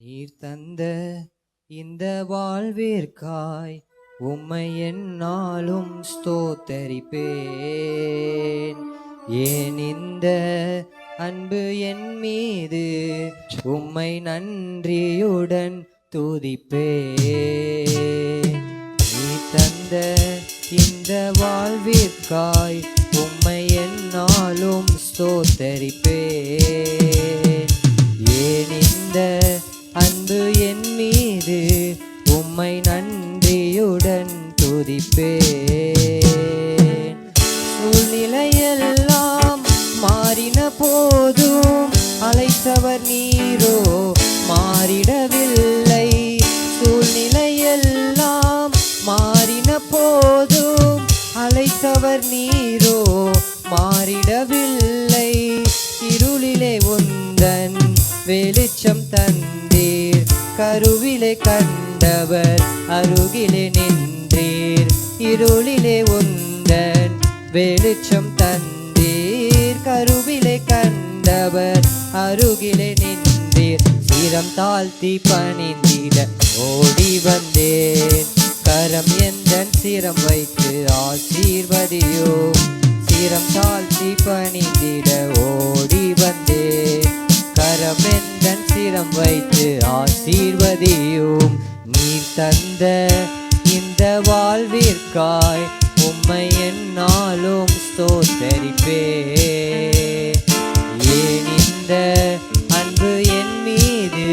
நீர் தந்த இந்த வாழ்விற்காய் உம்மை என்னாலும் ஸ்தோத்தரிப்பேன். ஏன் இந்த அன்பு என் மீது உம்மை நன்றியுடன் துதிப்பே நீ தந்த இந்த வாழ்விற்காய் உம்மை என்னாலும் ஸ்தோத்தரிப்பேன். உம்மை நன்றியுடன் துதிப்பேன். சூழ்நிலையெல்லாம் மாறின போதும் அழைத்தவர் நீரோ மாறிடவில்லை. சூழ்நிலையெல்லாம் மாறின போதும் அழைத்தவர் நீரோ மாறிடவில்லை. இருளிலே உந்தன் வெளிச்சம் தந்தீர். கருவிலே கண்டவர் அருகிலே நின்றீர். இருளிலே உந்தன் வெளிச்சம் தந்தீர். கருவிலே கண்டவர் அருகிலே நின்றீர். சிரம் தாழ்த்தி பணிந்திட ஓடி வந்தேன். கரம் எந்தன் சிரம் வைத்து ஆசீர்வதியோ? சிரம் தாழ்த்தி பணிந்திட ஓடி வந்தேன். கரம் என் பாத்திரம் வைத்து ஆசீர்வதியும். நீர் தந்த இந்த வாழ்விற்காய் உம்மை என்னாலும் ஸ்தோத்தரிப்பே. ஏன் இந்த அன்பு என் மீது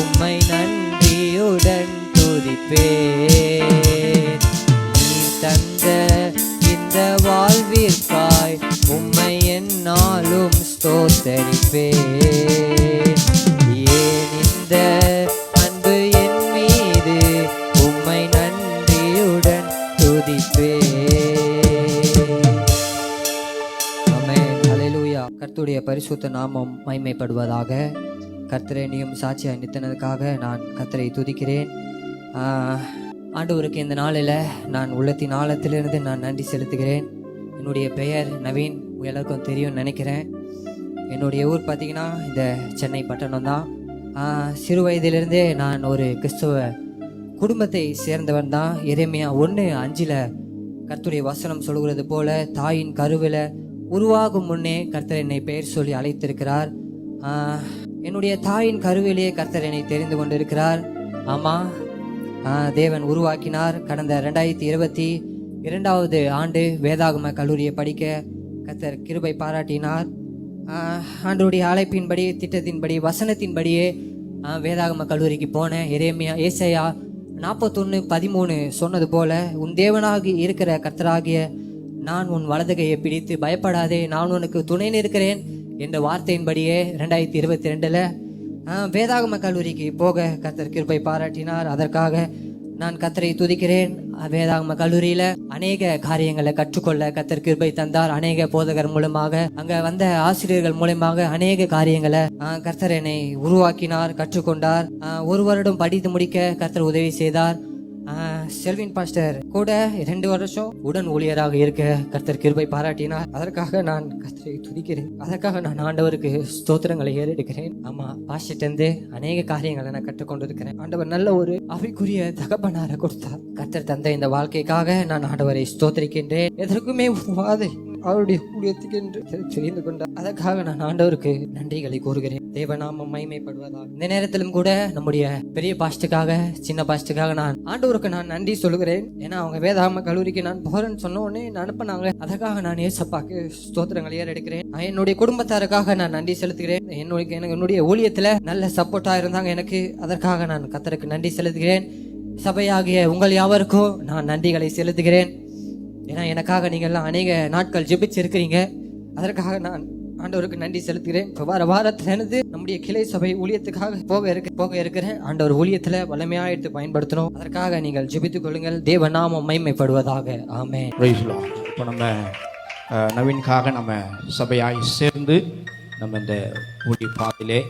உம்மை நன்றியுடன் துதிப்பே. நீர் தந்த இந்த வாழ்விற்காய் உம்மை என்னாலும் ஸ்தோத்தரிப்பே. இந்த அன்பு என் மீது உம்மை நன்றியுடன் துதிப்பே. கர்த்துடைய பரிசுத்த நாமம் மைமைப்படுவதாக கர்த்தரேனையும் சாட்சியாக நித்தனதுக்காக நான் கர்த்தரை துதிக்கிறேன். ஆண்டவருக்கு இந்த நாளில் நான் உள்ளத்தின் ஆழத்திலிருந்து நான் நன்றி செலுத்துகிறேன். என்னுடைய பெயர் நவீன். எல்லாருக்கும் தெரியும்னு நினைக்கிறேன். என்னுடைய ஊர் பார்த்தீங்கன்னா இந்த சென்னை பட்டணம் தான் சிறு வயதிலிருந்தே நான் ஒரு கிறிஸ்துவ குடும்பத்தை சேர்ந்தவன் தான். இறைமையா ஒன்று அஞ்சில் கர்த்தருடைய வசனம் சொல்கிறது போல தாயின் கருவில் உருவாகும் முன்னே கர்த்தர் என்னை பெயர் சொல்லி அழைத்திருக்கிறார். என்னுடைய தாயின் கருவிலேயே கர்த்தர் என்னை தெரிந்து கொண்டிருக்கிறார். ஆமாம் தேவன் உருவாக்கினார். கடந்த ரெண்டாயிரத்தி இருபத்தி இரண்டாவது ஆண்டு வேதாகம கல்லூரியை படிக்க கர்த்தர் கிருபை பாராட்டினார். ஆண்டருடைய அழைப்பின்படி திட்டத்தின்படி வசனத்தின்படியே வேதாகம கல்லூரிக்கு போனேன். எரேமியா ஏசையா நாற்பத்தொன்று பதிமூணு சொன்னது போல உன் தேவனாகி இருக்கிற கர்த்தராகிய நான் உன் வலதுகையை பிடித்து பயப்படாதே நான் உனக்கு துணை நிற்கிறேன் என்ற வார்த்தையின்படியே ரெண்டாயிரத்தி இருபத்தி ரெண்டில் வேதாகம கல்லூரிக்கு போக கர்த்தர் கிருப்பை பாராட்டினார். அதற்காக நான் கத்தரை துதிக்கிறேன். வேதாகம கல்லூரியில அநேக காரியங்களை கற்றுக்கொள்ள கத்தர் கிருபை தந்தார். அநேக போதகர் மூலமாக அங்க வந்த ஆசிரியர்கள் மூலமாக அநேக காரியங்களை ஆஹ், கர்த்தர் என்னை உருவாக்கினார் கற்றுக்கொண்டார். ஆஹ், ஒரு வருடம் படித்து முடிக்க கர்த்தர் உதவி செய்தார். ஆஹ், செல்வின் பாஸ்டர் கூட இரண்டு வருஷம் உடன் ஊழியராக இருக்க கர்த்தர் கிருபை பாராட்டினார். அதற்காக நான் கர்த்தரை துதிக்கிறேன். அதற்காக நான் ஆண்டவருக்கு ஸ்தோத்திரங்களை ஏறெடுக்கிறேன். ஆமா பாஸ்டர்ட்டேருந்து அநேக காரியங்களை நான் கற்றுக்கொண்டிருக்கிறேன். ஆண்டவர் நல்ல ஒரு அவைக்குரிய தகப்பனார கொடுத்தார். கர்த்தர் தந்த இந்த வாழ்க்கைக்காக நான் ஆண்டவரை ஸ்தோத்திரிக்கின்றேன். எதற்குமே உதவாது அவருடைய ஊழியத்துக்கு என்று தெரிந்து கொண்டார் அதற்காக நான் ஆண்டவருக்கு நன்றிகளை கூறுகிறேன். தேவநாமம் மைமைப்படுவதால் இந்த நேரத்திலும் கூட நம்முடைய பெரிய பாஸ்டுக்காக சின்ன பாஸ்டுக்காக நான் ஆண்டவருக்கு நான் நன்றி சொல்லுகிறேன். ஏன்னா அவங்க வேதாம கல்லூரிக்கு நான் போறேன்னு சொன்ன உடனே அனுப்பினாங்க. அதற்காக நான் ஏசப்பாக்கு ஸ்தோத்திரங்களை ஏறெடுக்கிறேன். என்னுடைய குடும்பத்தாருக்காக நான் நன்றி செலுத்துகிறேன். என்னுடைய எனக்கு என்னுடைய ஊழியத்துல நல்ல சப்போர்ட்டா இருந்தாங்க எனக்கு. அதற்காக நான் கத்தருக்கு நன்றி செலுத்துகிறேன். சபையாகிய உங்கள் யாவருக்கும் நான் நன்றிகளை செலுத்துகிறேன். ஏன்னா எனக்காக நீங்கள் எல்லாம் அநேக நாட்கள் ஜெபிச்சு இருக்கிறீங்க அதற்காக நான் ஆண்டவருக்கு நன்றி செலுத்துகிறேன். இப்போ வார வாரத்திலிருந்து நம்முடைய கிளை சபை ஊழியத்துக்காக போக இருக்க போக இருக்கிறேன் ஆண்டவர் ஊழியத்தில் வலிமையாக எடுத்து பயன்படுத்தணும். அதற்காக நீங்கள் ஜெபித்துக் கொள்ளுங்கள். தேவ நாமம் மைமைப்படுவதாக ஆமே இப்போ நம்ம அஹ், நவீனுக்காக நம்ம சபையாய் சேர்ந்து நம்ம இந்த ஊழிய பாதையிலே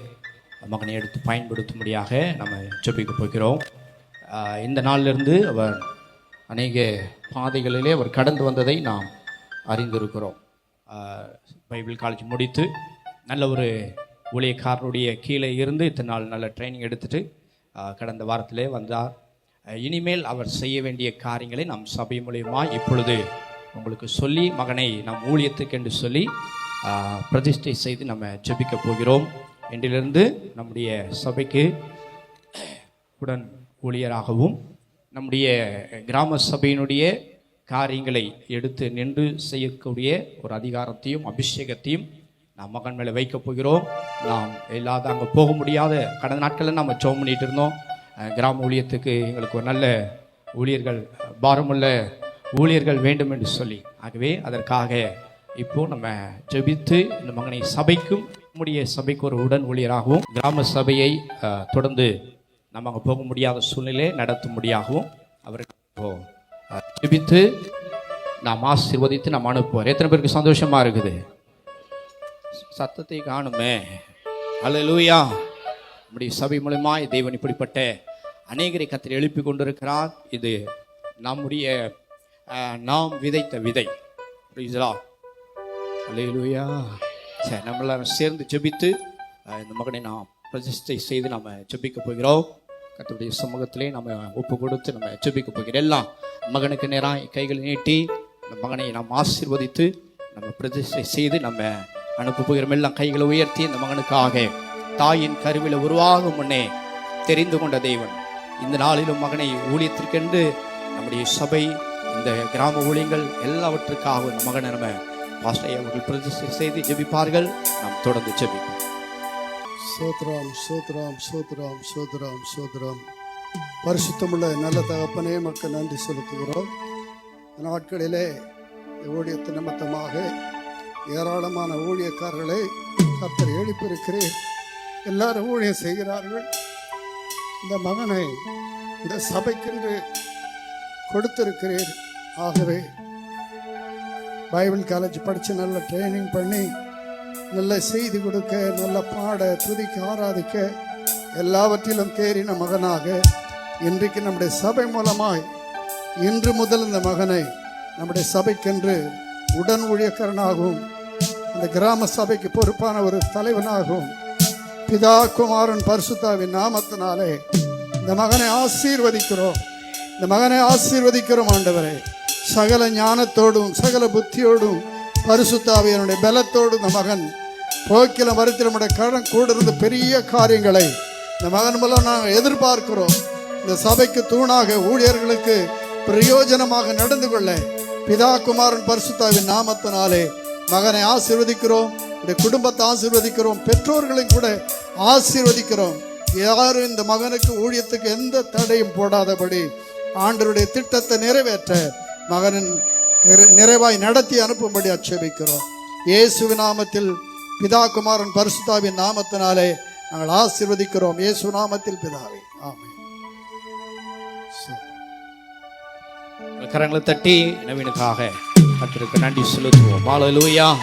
மகனை எடுத்து பயன்படுத்தும்படியாக நம்ம ஜெபிக்க போகிறோம். இந்த நாளிலிருந்து அவர் அநேக பாதைகளிலே அவர் கடந்து வந்ததை நாம் அறிந்திருக்கிறோம். பைபிள் காலேஜ் முடித்து நல்ல ஒரு ஊழியக்காரருடைய கீழே இருந்து இத்தனை நாள் நல்ல ட்ரைனிங் எடுத்துட்டு கடந்த வாரத்திலே வந்தார். இனிமேல் அவர் செய்ய வேண்டிய காரியங்களை நாம் சபை மூலயமா இப்பொழுது உங்களுக்கு சொல்லி மகனை நம் ஊழியத்துக்கு என்று சொல்லி பிரதிஷ்டை செய்து நம்ம ஜெபிக்க போகிறோம். என்றிலிருந்து நம்முடைய சபைக்கு உடன் ஊழியராகவும் நம்முடைய கிராம சபையினுடைய காரியங்களை எடுத்து நின்று செய்யக்கூடிய ஒரு அதிகாரத்தையும் அபிஷேகத்தையும் நாம் மகன் மேலே வைக்கப் போகிறோம். நாம் இல்லாத அங்கே போக முடியாத கடந்த நாட்களில் நாம் ஜெபம் பண்ணிட்டு இருந்தோம். கிராம ஊழியத்துக்கு எங்களுக்கு ஒரு நல்ல ஊழியர்கள் பாரமுள்ள ஊழியர்கள் வேண்டும் என்று சொல்லி. ஆகவே அதற்காக இப்போது நம்ம ஜெபித்து இந்த மகனை சபைக்கும் நம்முடைய சபைக்கு ஒரு உடன் ஊழியராகவும் கிராம சபையை தொடர்ந்து நம்ம அங்கே போக முடியாத சூழ்நிலையை நடத்தும்படியாகவும் அவருக்கு இப்போ ஜெபித்து நாம் ஆசீர்வதித்து நாம் அனுப்புவோம் எத்தனை பேருக்கு சந்தோஷமாக இருக்குது? சத்தத்தை காணுமே. அல்ல லூயா நம்முடைய சபை மூலமாக தேவன் இப்படிப்பட்ட அநேகரை கத்தில் எழுப்பி கொண்டிருக்கிறார். இது நம்முடைய நாம் விதைத்த விதை. புரியுதுலா அல்லேலூயா சரி நம்ம சேர்ந்து ஜெபித்து இந்த மகனை நாம் பிரதிஷ்டை செய்து நாம் ஜெபிக்க போகிறோம். கர்த்தருடைய சமூகத்திலே நம்ம ஒப்பு கொடுத்து நம்ம ஜெபிக்க போகிறோம். எல்லாம் மகனுக்கு நேராக கைகளை நீட்டி இந்த மகனை நாம் ஆசீர்வதித்து நம்ம பிரதிஷ்டை செய்து நம்ம அனுப்ப போகிறோம். எல்லாம் கைகளை உயர்த்தி இந்த மகனுக்காக தாயின் கருவில உருவாகும் முன்னே தெரிந்து கொண்ட தெய்வன் இந்த நாளிலும் மகனை ஊழியத்திற்கென்று நம்முடைய சபை இந்த கிராம ஊழியங்கள் எல்லாவற்றுக்காகவும் இந்த மகனை நம்ம பாஸ்டை அவர்கள் பிரதிஷ்டை செய்து ஜெபிப்பார்கள். நாம் தொடர்ந்து ஜெபிப்போம். சோத்ராம் சோத்ராம் சோத்ராம் சோத்ராம் சோத்ராம் பரிசுத்தமுள்ள நல்ல தகப்பனே மக்கள் நன்றி செலுத்துகிறோம். நாட்களிலே ஊழியத்து நிமித்தமாக ஏராளமான ஊழியக்காரர்களை கத்தர் எழுப்பியிருக்கிறேன். எல்லாரும் ஊழியம் செய்கிறார்கள். இந்த மகனை இந்த சபைக்கென்று கொடுத்திருக்கிறேன். ஆகவே பைபிள் காலேஜ் படித்து நல்ல ட்ரைனிங் பண்ணி நல்ல செய்தி கொடுக்க நல்ல பாட துதிக்க ஆராதிக்க எல்லாவற்றிலும் தேறின மகனாக இன்றைக்கு நம்முடைய சபை மூலமாய் இன்று முதல் இந்த மகனை நம்முடைய சபைக்கென்று உடன் ஊழியக்காரனாகவும் அந்த கிராம சபைக்கு பொறுப்பான ஒரு தலைவனாகவும் பிதா குமாரன் பரிசுத்தாவின் நாமத்தினாலே இந்த மகனை ஆசீர்வதிக்கிறோம். இந்த மகனை ஆசீர்வதிக்கிறோம் ஆண்டவரே. சகல ஞானத்தோடும் சகல புத்தியோடும் பரிசுத்தாவியனுடைய பலத்தோடு இந்த மகன் போக்கில மரத்தில் நம்முடைய கடன் கூட இருந்த பெரிய காரியங்களை இந்த மகன் மூலம் நாங்கள் எதிர்பார்க்கிறோம். இந்த சபைக்கு தூணாக ஊழியர்களுக்கு பிரயோஜனமாக நடந்து கொள்ள பிதா குமாரன் பரிசுத்தாவின் நாமத்தினாலே மகனை ஆசீர்வதிக்கிறோம் இந்த குடும்பத்தை ஆசீர்வதிக்கிறோம் பெற்றோர்களையும் கூட ஆசீர்வதிக்கிறோம். யாரும் இந்த மகனுக்கு ஊழியத்துக்கு எந்த தடையும் போடாதபடி ஆண்டருடைய திட்டத்தை நிறைவேற்ற மகனின் நிறைவாய் நடத்தி அனுப்பும்படி அச்சேபிக்கிறோம். இயேசுவின் நாமத்தில் பிதா குமாரன் பரிசுத்தாவின் நாமத்தினாலே நாங்கள் ஆசிர்வதிக்கிறோம். இயேசு நாமத்தில் பிதாவே. ஆமென். கரங்களை தட்டி நவீனுக்காக கத்திற்கு நன்றி செலுத்துவோம். மாலலூயா